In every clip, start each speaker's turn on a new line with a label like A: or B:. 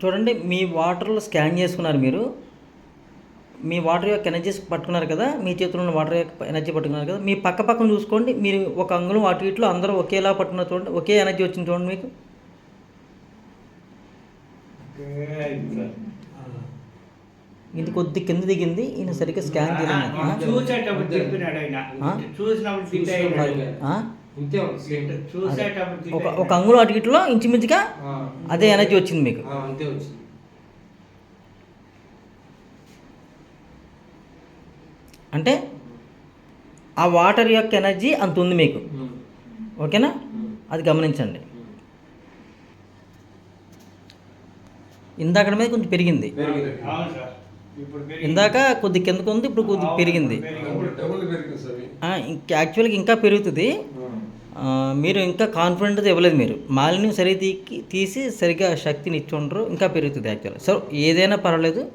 A: చూడండి మీ వాటర్లో స్కాన్ చేసుకున్నారు మీరు. మీ వాటర్ యొక్క ఎనర్జీస్ పట్టుకున్నారు కదా మీ చేతిలో ఉన్న వాటర్ యొక్క ఎనర్జీ పట్టుకున్నారు కదా. మీ పక్క పక్కన చూసుకోండి మీరు ఒక అంగుళం అటు ఇట్లో అందరూ ఒకేలా పట్టుకున్నారు చూడండి ఒకే ఎనర్జీ వచ్చింది చూడండి మీకు. ఇది కొద్ది కింద దిగింది ఈయన సరిగ్గా స్కాన్ చేయలేదు. ఒక ఒక. అంగుళం అటు ఇట్లో ఇంచుమించుగా అదే ఎనర్జీ వచ్చింది మీకు.
B: ఆ, అంతే వచ్చింది.
A: అంటే ఆ వాటర్ యొక్క ఎనర్జీ అంత ఉంది మీకు. ఓకేనా? అది గమనించండి. ఇందాక మీద కొంచెం పెరిగింది.
B: పెరిగింది.
C: అవును సార్. ఇప్పుడు పెరిగింది.
A: ఇందాక కొద్ది కిందకు ఉంది ఇప్పుడు కొద్ది పెరిగింది. యాక్చువల్గా ఇంకా పెరుగుతుంది. మీరు ఇంకా కాన్ఫిడెంట్ ఇవ్వలేదు మీరు. మాలిన్యం సరిగా తీ తీసి సరిగా శక్తిని ఇచ్చి ఉండరు ఇంకా పెరుగుతుంది యాక్చువల్గా సో ఏదైనా పర్వాలేదు.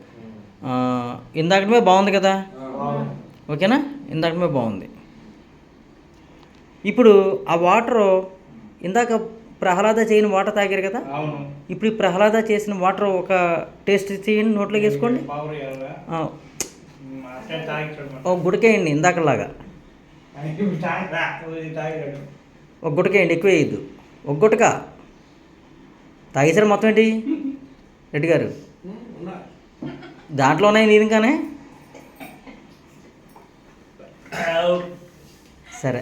A: ఆ, ఇందాకటమే బాగుంది కదా. ఓకేనా? ఇందాకటమే బాగుంది. ఇప్పుడు ఆ వాటర్ ఇందాక ప్రహ్లాద చేయని వాటర్ తాగారు కదా? ఇప్పుడు ఈ ప్రహ్లాద చేసిన వాటర్ ఒక టేస్ట్ చేయండి నోట్లోకి వేసుకోండి. గుడకేయండి ఇందాకలాగా. ఒక గుటకేయండి ఎక్కువ వేయద్దు ఒక గుటక తాగేసారు మొత్తం ఏంటి? రెడ్డి గారు? దాంట్లోనే నీరు ఇంకానే? సరే.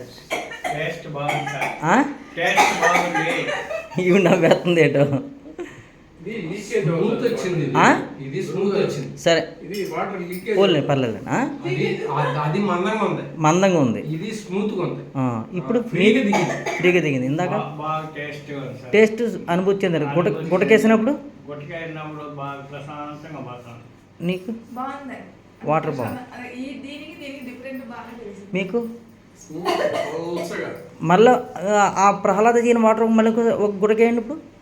A: ఇవి నవ్వేస్తుంది ఏంటో? సరే.
D: ఇది వాటర్ లీకేజ్
A: పోలే పర్లేదు
B: మందంగా ఉంది.
A: మందంగా ఉంది.
B: ఇది స్మూత్గా ఉంది.
A: ఆ, ఇప్పుడు
B: ఫ్రీగా దిగింది.
A: ఫ్రీగా దిగింది. ఇందాక
C: టేస్ట్ ఉంది సార్.
A: టేస్ట్ అనుభూతి చెందారు. గుట గుటకేసినప్పుడు నీకు? వాటర్ బాగుంది.
E: ఈ దీనికి దీనికి డిఫరెంట్ బాగా తెలిసింది.
A: మీకు? మళ్ళీ ఆ ప్రహ్లాద చేయని వాటర్ మళ్ళీ ఒక- గుటకేయండి ఇప్పుడు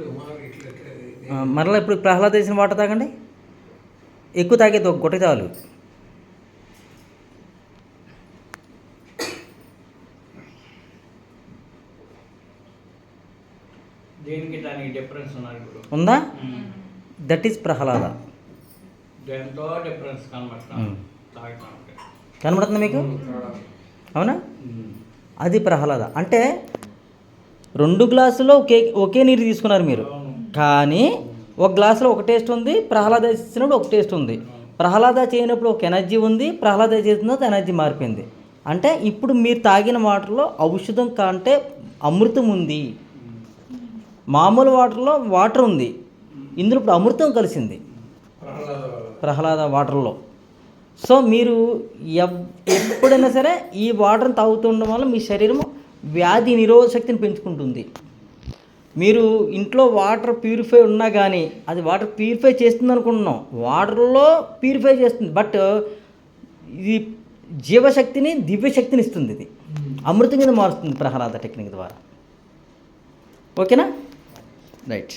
A: ఆ, మరలా ఇప్పుడు ప్రహ్లాద చేసిన వాటర్ తాగండి. ఎక్కువ తాగేది ఒక గుట్ట చాలు.
C: దీనికి దానికి డిఫరెన్స్ ఉన్నారు ఇప్పుడు?
A: ఉందా? That is Prahlada.
C: దేంతో డిఫరెన్స్ కనబడతాం?
A: ఉమ్.
C: తాగుతాం
A: కనబడుతుంది మీకు? అవునా? అది ప్రహ్లాద. అంటే రెండు గ్లాసులో ఒకే ఒకే నీరు తీసుకున్నారు మీరు. కానీ ఒక గ్లాసులో ఒక టేస్ట్ ఉంది ప్రహ్లాద ఇచ్చినప్పుడు ఒక టేస్ట్ ఉంది. ప్రహ్లాద చేయనప్పుడు ఒక ఎనర్జీ ఉంది ప్రహ్లాద చేసిన ఎనర్జీ మారిపోయింది. అంటే ఇప్పుడు మీరు తాగిన వాటర్లో ఔషధం కంటే అమృతం ఉంది. మామూలు వాటర్లో వాటర్ ఉంది. ఇందులో ఇప్పుడు అమృతం కలిసింది. ప్రహ్లాద వాటర్లో. సో మీరు ఎవ్- ఎప్పుడైనా సరే ఈ వాటర్ని తాగుతుండడం వల్ల మీ శరీరం వ్యాధి నిరోధ శక్తిని పెంచుకుంటుంది. మీరు ఇంట్లో వాటర్ ప్యూరిఫై ఉన్నా కానీ అది వాటర్ ప్యూరిఫై చేస్తుంది అనుకుంటున్నాం వాటర్లో ప్యూరిఫై చేస్తుంది. బట్ ఇది జీవశక్తిని దివ్యశక్తిని ఇస్తుంది ఇది. అమృతం కింద మారుస్తుంది ప్రహ్లాద టెక్నిక్ ద్వారా. ఓకేనా? రైట్.